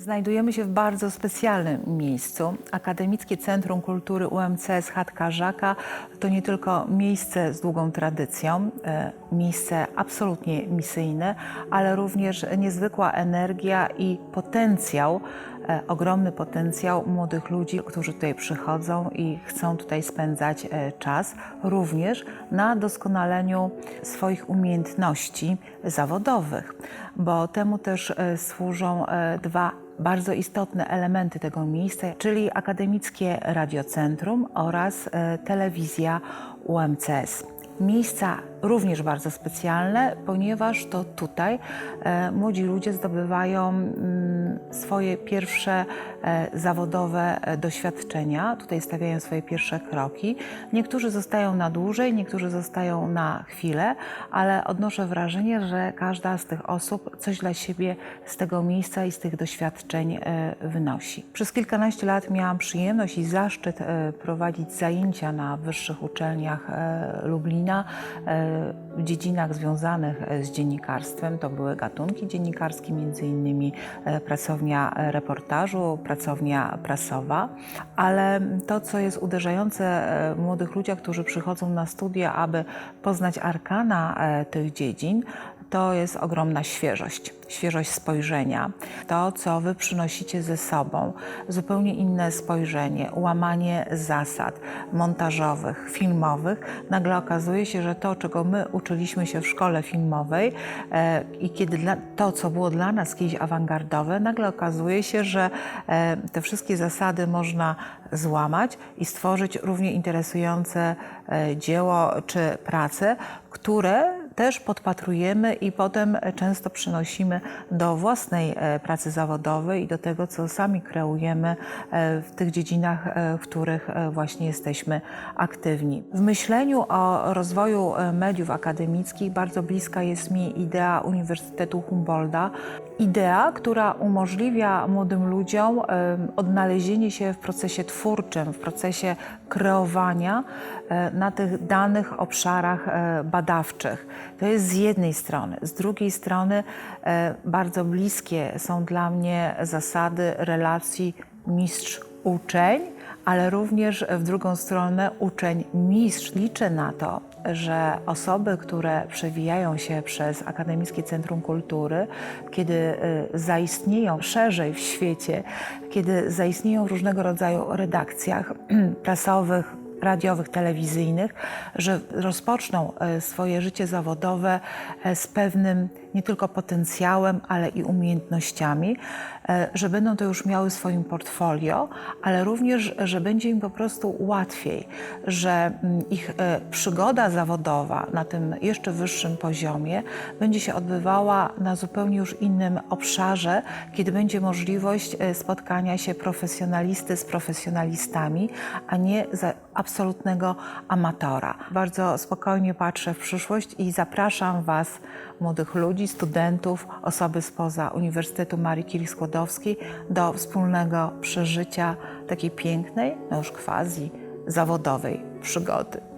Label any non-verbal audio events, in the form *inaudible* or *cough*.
Znajdujemy się w bardzo specjalnym miejscu. Akademickie Centrum Kultury UMCS Chatka Żaka to nie tylko miejsce z długą tradycją, e, miejsce absolutnie misyjne, ale również niezwykła energia i potencjał, e, ogromny potencjał młodych ludzi, którzy tutaj przychodzą i chcą tutaj spędzać e, czas, również na doskonaleniu swoich umiejętności zawodowych, bo temu też służą dwa bardzo istotne elementy tego miejsca, czyli Akademickie Radiocentrum oraz e, telewizja UMCS. Miejsca również bardzo specjalne, ponieważ to tutaj e, młodzi ludzie zdobywają mm, swoje pierwsze e, zawodowe e, doświadczenia, tutaj stawiają swoje pierwsze kroki. Niektórzy zostają na dłużej, niektórzy zostają na chwilę, ale odnoszę wrażenie, że każda z tych osób coś dla siebie z tego miejsca i z tych doświadczeń wynosi. Przez kilkanaście lat miałam przyjemność i zaszczyt prowadzić zajęcia na wyższych uczelniach Lublina e, w dziedzinach związanych e, z dziennikarstwem. To były gatunki dziennikarskie, innymi e, pracownia e, reportażu, pracownia prasowa, ale to, co jest uderzające e, w młodych ludziach, którzy przychodzą na studia, aby poznać arkana e, tych dziedzin, to jest ogromna świeżość, świeżość spojrzenia. To, co Wy przynosicie ze sobą, zupełnie inne spojrzenie, łamanie zasad montażowych, filmowych. Nagle okazuje się, że to, czego my uczyliśmy się w szkole filmowej e, i kiedy dla, to, co było dla nas kiedyś awangardowe, nagle okazuje się, że e, te wszystkie zasady można złamać i stworzyć równie interesujące e, dzieło czy pracę, które też podpatrujemy i potem często przynosimy do własnej e, pracy zawodowej i do tego, co sami kreujemy e, w tych dziedzinach, e, w których właśnie jesteśmy aktywni. W myśleniu o rozwoju mediów akademickich bardzo bliska jest mi idea Uniwersytetu Humboldta. Idea, która umożliwia młodym ludziom odnalezienie się w procesie twórczym, w procesie kreowania e, na tych danych obszarach e, badawczych. To jest z jednej strony. Z drugiej strony e, bardzo bliskie są dla mnie zasady relacji mistrz-uczeń, ale również w drugą stronę uczeń-mistrz. Liczę na to, że osoby, które przewijają się przez Akademickie Centrum Kultury, kiedy y, zaistnieją szerzej w świecie, kiedy zaistnieją w różnego rodzaju redakcjach *clears throat* prasowych, radiowych, telewizyjnych, że rozpoczną e, swoje życie zawodowe e, z pewnym nie tylko potencjałem, ale i umiejętnościami, e, że będą to już miały w swoim portfolio, ale również, że będzie im po prostu łatwiej, że mm, ich przygoda zawodowa na tym jeszcze wyższym poziomie będzie się odbywała na zupełnie już innym obszarze, kiedy będzie możliwość spotkania się profesjonalisty z profesjonalistami, a nie za absolutnego amatora. Bardzo spokojnie patrzę w przyszłość i zapraszam Was, młodych ludzi, studentów, osoby spoza Uniwersytetu Marii Curie-Skłodowskiej do wspólnego przeżycia takiej pięknej, no już quasi zawodowej przygody.